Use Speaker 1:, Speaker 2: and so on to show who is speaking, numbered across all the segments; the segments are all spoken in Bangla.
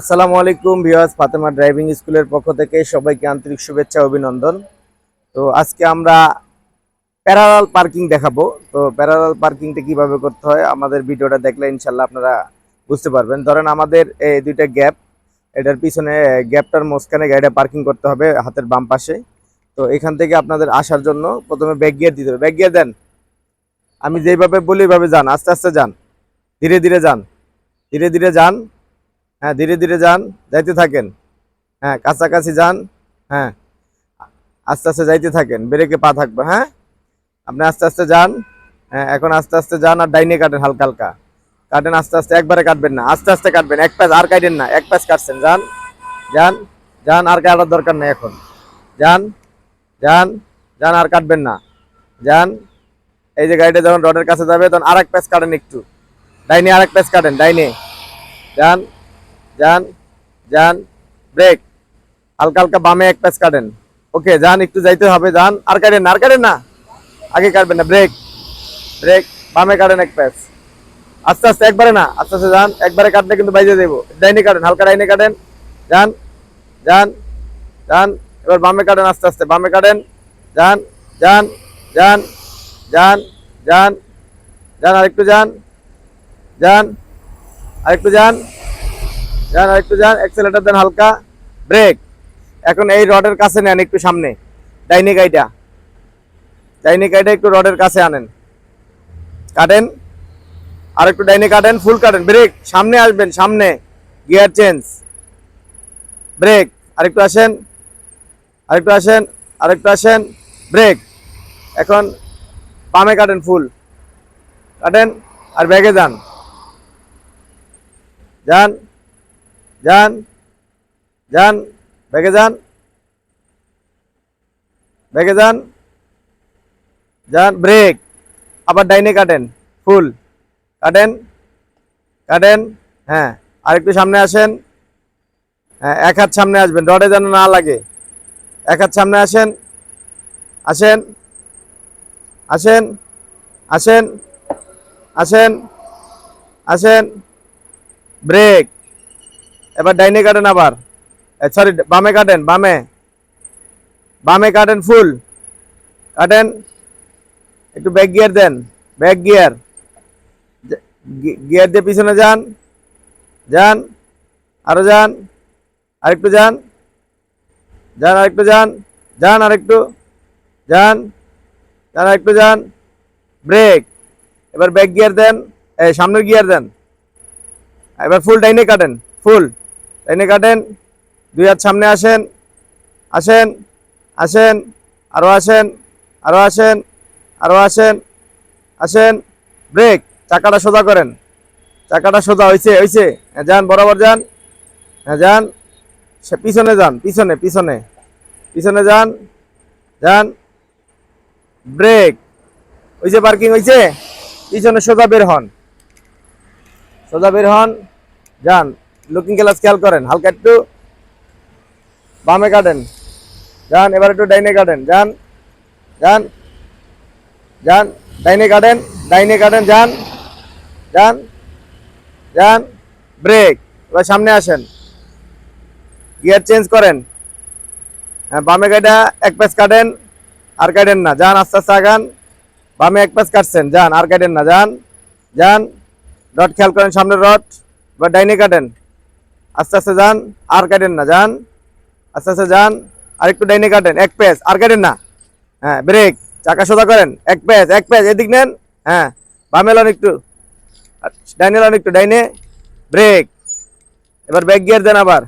Speaker 1: আসসালামু আলাইকুম ভিওয়াস ফাতেমা ড্রাইভিং স্কুলের পক্ষ থেকে সবাইকে আন্তরিক শুভেচ্ছা অভিনন্দন। তো আজকে আমরা প্যারালাল পার্কিং দেখাবো। তো প্যারালাল পার্কিংটা কীভাবে করতে হয়, আমাদের ভিডিওটা দেখলে ইনশাল্লাহ আপনারা বুঝতে পারবেন। ধরেন আমাদের এই দুইটা গ্যাপ এটার পিছনে গ্যাপটার মাঝখানে গাড়িটা পার্কিং করতে হবে হাতের বাম পাশে। তো এখান থেকে আপনাদের আসার জন্য প্রথমে ব্যাগ গিয়ার দিতে হবে। ব্যাগ গিয়ার দেন। আমি যেভাবে বলি ওইভাবে যান, আস্তে আস্তে যান। ধীরে ধীরে যান। ধীরে ধীরে যান। হ্যাঁ ধীরে ধীরে যান, যাইতে থাকেন। হ্যাঁ কাছাকাছি যান হ্যাঁ আস্তে আস্তে যাইতে থাকেন, ব্রেকে পা থাকবে হ্যাঁ। আপনি আস্তে আস্তে যান হ্যাঁ এখন আস্তে আস্তে যান আর ডাইনে কাটেন হালকা হালকা। কাটেন আস্তে আস্তে, একবারে কাটবেন না, আস্তে আস্তে কাটবেন, এক প্যাচ আর কাটেন না, এক প্যাচ কাটছেন, যান যান যান, আর কাটার দরকার নেই এখন। যান যান যান, আর কাটবেন না। যান, এই যে গাড়িটা যখন রডের কাছে যাবে, তখন আর এক প্যাচ কাটেন একটু। ডাইনে আর এক প্যাচ কাটেন, ডাইনে। যান যান যান ব্রেক। হালকা হালকা বামে এক প্যাচ কাটেন। ওকে যান একটু যাইতে হবে যান আর কাটেন না, আর কাটেন না। আগে কাটবেন না, ব্রেক। ব্রেক, বামে কাটেন এক প্যাচ আস্তে আস্তে, একবারে না, আস্তে আস্তে যান একবারে কাটলে কিন্তু বাইরে দেবো ডাইনে কাটেন, হালকা ডাইনে কাটেন। যান যান যান এবার বামে কাটেন, আস্তে আস্তে, বামে কাটেন। যান যান যান যান যান যান আরেকটু যান যান আরেকটু যান যান একটু যান অ্যাক্সেলেটার দেন হালকা। ব্রেক এখন এই রডের কাছে নেন একটু সামনে। ডাইনে গাইটা ডাইনে গাইটা একটু রডের কাছে আনেন। কাটেন। আর একটু ডাইনে কাটেন ফুল কাটেন। ব্রেক সামনে আসবেন, সামনে। গিয়ার চেঞ্জ ব্রেক আরেকটু আসেন। আরেকটু আসেন আরেকটু আসেন। ব্রেক এখন বামে কাটেন ফুল কাটেন। আর ব্যাগে যান। যান। যান যান, ব্যাগে যান ব্যাগে যান যান, ব্রেক। আবার ডাইনে কাটেন, ফুল। কাটেন কাটেন হ্যাঁ আরেকটু সামনে আসেন হ্যাঁ এক হাত সামনে আসবেন, রডে যেন না লাগে। এক হাত সামনে আসেন আসেন আসেন আসেন আসেন আসেন, ব্রেক। এবার ডাইনে কাটেন আবার। সরি বামে কাটেন বামে। বামে কাটেন ফুল কাটেন একটু ব্যাক গিয়ার দেন ব্যাক গিয়ার গিয়ার দিয়ে পিছনে যান যান, আরও যান, আরেকটু যান যান, আরেকটু যান যান, আরেকটু, যান যান, আরেকটু যান ব্রেক এবার ব্যাক গিয়ার দেন সামনের গিয়ার দেন। এবার ফুল ডাইনে কাটেন ফুল ডাইনে কাটেন। দুই হাত সামনে আসেন। আসেন। আসেন। আরও আসেন। আরও আসেন। আরও আসেন। আসেন। ব্রেক। চাকাটা সোজা করেন। চাকাটা সোজা হয়েছে হয়েছে হ্যাঁ, যান বরাবর যান। হ্যাঁ যান। সে পিছনে যান পিছনে পিছনে। পিছনে যান। যান। ব্রেক। হয়েছে পার্কিং হয়েছে পিছনে সোজা বের হন। সোজা বের হন। যান। লুকিং গ্লাস খেয়াল করেন, হালকা একটু বামে কাটেন। যান, এবার একটু ডাইনে কাটেন, যান যান যান, ডাইনে কাটেন ডাইনে কাটেন, যান যান যান, ব্রেক, এবার সামনে আসেন। গিয়ার চেঞ্জ করেন। হ্যাঁ বামে গাড়িটা এক প্যাচ কাটেন, আর কাটেন না। যান, আস্তে আস্তে আগান। বামে এক প্যাচ কাটছেন, যান, আর কাটেন না। যান যান, রড খেয়াল করেন সামনের রড বা ডাইনে কাটেন। আস্তে আস্তে যান, আর কাটেন না, যান। আস্তে আস্তে যান, আর একটু ডাইনে কাটেন, এক পেজ আর কাটেন না। হ্যাঁ ব্রেক, চাকা সোজা করেন, এক পেজ এক পেজ এদিক নেন। হ্যাঁ বামে লন একটু ডাইনে লন একটু, ডাইনে। ব্রেক, এবার ব্যাক গিয়ার দেন আবার।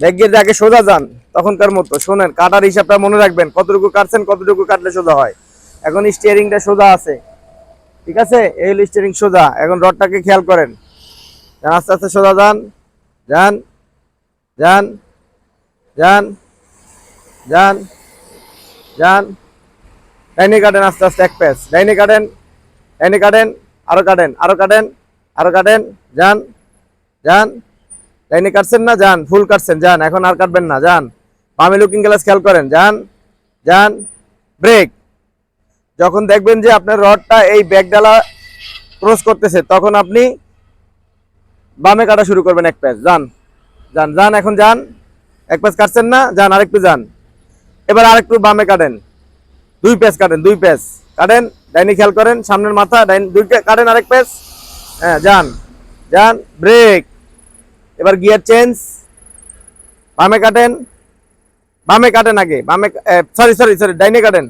Speaker 1: ব্যাক গিয়ার আগে সোজা যান, তখনকার মতো। শোনেন, কাটার হিসাবটা মনে রাখবেন, কতটুকু কাটছেন, কতটুকু কাটলে সোজা হয়। এখন স্টিয়ারিংটা সোজা আছে। ঠিক আছে? এই হলো স্টিয়ারিং সোজা। এখন রডটাকে খেয়াল করেন। আস্তে আস্তে সোজা যান যান যান যান যান যান। ডাইনে কাটেন আস্তে আস্তে এক প্যাচ ডাইনে কাটেন ডাইনে কাটেন, আরও কাটেন আরও কাটেন আরও কাটেন, যান যান। ডাইনে কাটছেন না, যান, ফুল কাটছেন, যান, এখন আর কাটবেন না, যান। বামে লুকিং গ্লাস খেয়াল করেন, যান যান, ব্রেক। যখন দেখবেন যে আপনার রডটা এই ব্যাগডালা ক্রস করতেছে, তখন আপনি বামে কাটা শুরু করবেন এক প্যাচ যান যান যান, এখন যান। এক প্যাচ কাটছেন না, যান আরেকটু যান। এবার আরেকটু বামে কাটেন। দুই প্যাচ কাটেন, দুই প্যাচ কাটেন, ডাইনি খেয়াল করেন, সামনের মাথা, ডাইন, দুই কাটেন আরেক প্যাচ হ্যাঁ যান যান, ব্রেক। এবার গিয়ার চেঞ্জ। বামে কাটেন। বামে কাটেন আগে, বামে সরি সরি সরি ডাইনে কাটেন।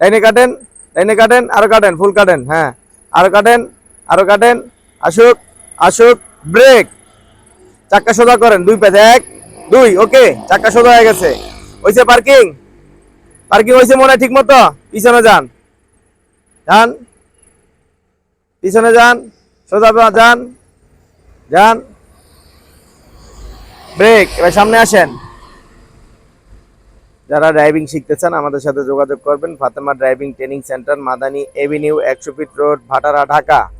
Speaker 1: ডাইনে কাটেন ডাইনে কাটেন, আরও কাটেন ফুল কাটেন হ্যাঁ। আরও কাটেন আরও কাটেন, আসুক আসুক। ব্রেক। চাক্কা সোজা করেন, দুই প্যাচ এক, দুই, ওকে, চাক্কা সোজা হয়ে গেছে। হয়েছে পার্কিং। পার্কিং হয়েছে মনে হয় ঠিক মতো পিছনে যান। যান। পিছনে যান। সোজা যান। যান। ব্রেক। এবার সামনে আসেন। যারা ড্রাইভিং শিখতে চান আমাদের সাথে যোগাযোগ করবেন। Fatema driving training centre, Madani avenue, একশো ফিট রোড, ভাটারা, ঢাকা।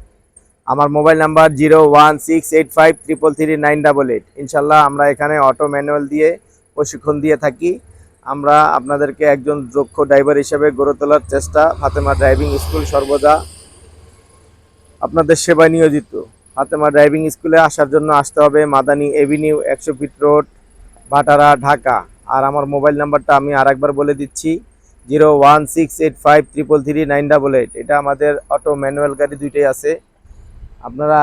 Speaker 1: আমার mobile number zero one six eight five triple three nine double eight. ইনশাল্লাহ আমরা এখানে অটো ম্যানুয়াল দিয়ে প্রশিক্ষণ দিয়ে থাকি। আমরা আপনাদেরকে একজন দক্ষ ড্রাইভার হিসেবে গড়ে তোলার চেষ্টা, ফাতেমা ড্রাইভিং স্কুল সর্বদা। আপনাদের সেবায় নিয়োজিত। ফাতেমা ড্রাইভিং স্কুলে আসার জন্য আসতে হবে মাদানি এভিনিউ একশো ফিট রোড, ভাটারা, ঢাকা। আর আমার মোবাইল নাম্বারটা আমি আরেকবার বলে দিচ্ছি, zero one six eight five triple three nine double eight. এটা আমাদের অটো ম্যানুয়াল গাড়ি দুইটাই আছে। আপনারা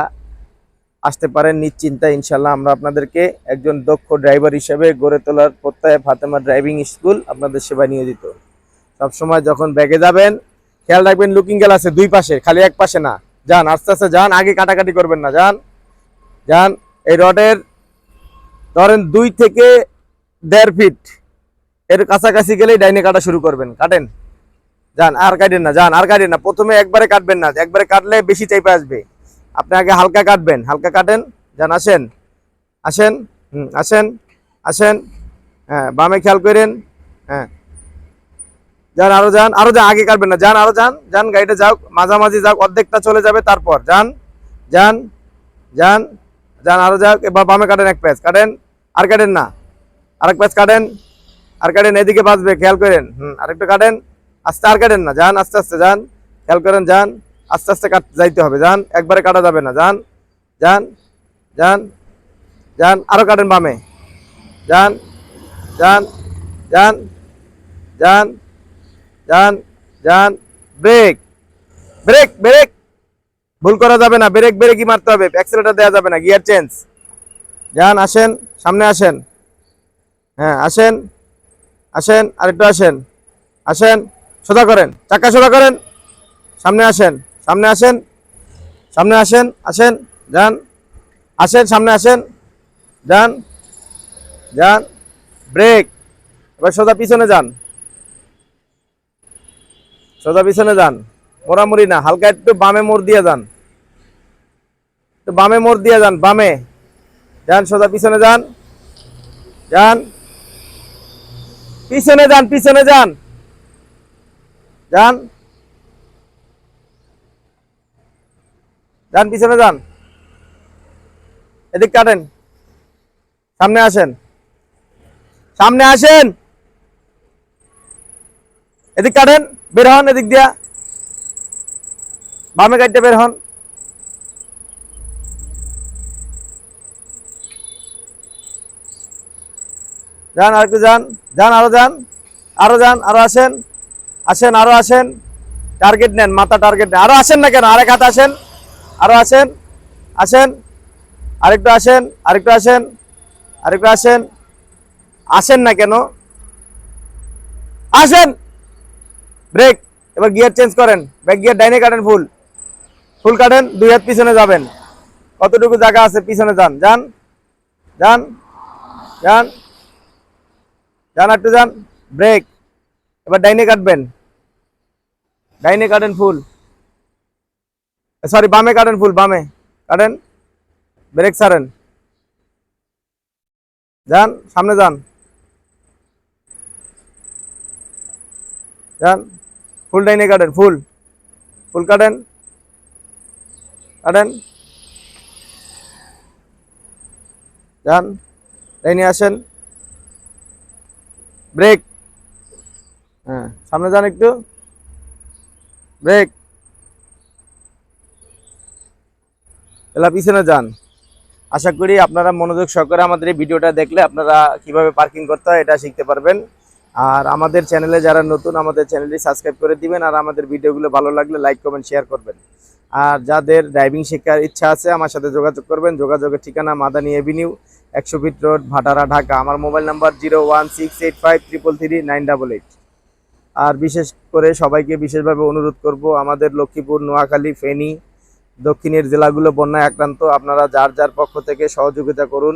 Speaker 1: আসতে পারেন নিশ্চিন্তা ইনশাল্লাহ আমরা আপনাদেরকে একজন দক্ষ ড্রাইভার হিসেবে গড়ে তোলার প্রত্যয়ে ফাতেমা ড্রাইভিং স্কুল আপনাদের সেবায় নিয়োজিত। সবসময় যখন ব্যাগে যাবেন, খেয়াল রাখবেন লুকিং গেল আছে দুই পাশে, খালি এক পাশে না। যান, আস্তে আস্তে যান, আগে কাটাকাটি করবেন না, যান। যান, এই রডের ধরেন দুই থেকে দেড় ফিট, এর কাছাকাছি গেলেই ডাইনে কাটা শুরু করবেন, কাটেন। যান, আর কাটেন না, যান, আর কাটেন না। প্রথমে একবারে কাটবেন না, একবারে কাটলে বেশি চাইপে আসবে। আপনি আগে হালকা কাটবেন, হালকা কাটেন, যান, আসেন। আসেন, হুম, আসেন আসেন হ্যাঁ বামে খেয়াল করেন হ্যাঁ। যান, আরও যান আরও যান, আগে কাটবেন না, যান, আরও যান যান, গাড়িটা যাও, মাঝামাঝি যাও অর্ধেকটা চলে যাবে, তারপর যান যান যান যান, আরও যাও এবার বামে কাটেন এক প্যাচ, কাটেন, আর কাটেন না, আরেক প্যাচ কাটেন, আর কাটেন, এদিকে বাঁচবে, খেয়াল করেন, হুম, আরেকটু কাটেন, আস্তে, আর কাটেন না, যান, আস্তে আস্তে যান, খেয়াল করেন, যান আস্তে আস্তে কাট যাইতে হবে। যান, একবারে কাটা যাবে না। যান যান যান যান, আরও কাটেন বামে। যান যান যান যান যান যান, ব্রেক। Break break. ভুল করা যাবে না। ব্রেক, ব্রেকই মারতে হবে। অ্যাক্সিলেটার দেওয়া যাবে না। Gear change. যান, আসেন, সামনে আসেন। হ্যাঁ আসেন আসেন, আরেকটু আসেন। আসেন, সোজা করেন। চাক্কা সোজা করেন। সামনে আসেন। সামনে আসেন সামনে আসেন আসেন, যান, আসেন, সামনে আসেন, যান যান, ব্রেক, এবার সোজা পিছনে যান, সোজা পিছনে যান, মোড়ামুড়ি না, হালকা একটু বামে মোড় দিয়ে যান, একটু বামে মোড় দিয়ে যান, বামে, যান, সোজা পিছনে যান যান, পিছনে যান পিছনে যান যান যান, পিছনে যান। এদিক কাটেন। সামনে আসেন। সামনে আসেন। এদিক কাটেন, বের হন এদিক দিয়া। বামে কাটতে বের হন। যান আর একটু যান। যান, আরও যান। আরও যান, আরও আসেন। আসেন, আরও আসেন। টার্গেট নেন, মাথা টার্গেট নেন। আরও আসেন না কেন? আরেক হাত আসেন। আরও আসেন আসেন, আরেকটু আসেন আরেকটু আসেন আরেকটু আসেন। আসেন না কেন? আসেন! ব্রেক এবার গিয়ার চেঞ্জ করেন। ব্যাক গিয়ার ডাইনে কাটেন ফুল ফুল কাটেন, দুই হাত পিছনে যাবেন। কতটুকু জায়গা আছে পিছনে যান। যান যান যান যান, একটু যান। ব্রেক এবার ডাইনে কাটবেন। ডাইনে কাটেন ফুল সরি বামে কাটেন ফুল, বামে। কাটেন। ব্রেক ছাড়েন। যান, সামনে যান। যান। ফুল ডাইনে কাটেন, ফুল। ফুল কাটেন। কাটেন। যান, ডাইনে আসেন। ব্রেক। হ্যাঁ সামনে যান একটু। ব্রেক। এলা পিছনে যান। আশা করি আপনারা মনোযোগ সহকারে আমাদের এই ভিডিওটা দেখলে আপনারা কীভাবে পার্কিং করতে হয় এটা শিখতে পারবেন। আর আমাদের চ্যানেলে যারা নতুন, আমাদের চ্যানেলটি সাবস্ক্রাইব করে দিবেন আর আমাদের ভিডিওগুলো ভালো লাগলে লাইক কমেন্ট শেয়ার করবেন। আর যাদের ড্রাইভিং শেখার ইচ্ছা আছে আমার সাথে যোগাযোগ করবেন। যোগাযোগের ঠিকানা মাদানি এভিনিউ একশো ফিট রোড, ভাটারা, ঢাকা। আমার mobile number zero one six eight five three nine double eight আর বিশেষ করে সবাইকে বিশেষভাবে অনুরোধ করব আমাদের লক্ষ্মীপুর, নোয়াখালী, ফেনী দক্ষিণের জেলাগুলো বন্যায় আক্রান্ত, আপনারা যার যার পক্ষ থেকে সহযোগিতা করুন,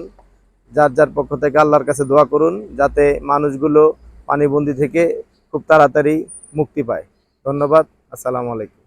Speaker 1: যার যার পক্ষ থেকে আল্লাহর কাছে দোয়া করুন, যাতে মানুষগুলো পানিবন্দি থেকে খুব তাড়াতাড়ি মুক্তি পায়। ধন্যবাদ, আসসালামু আলাইকুম।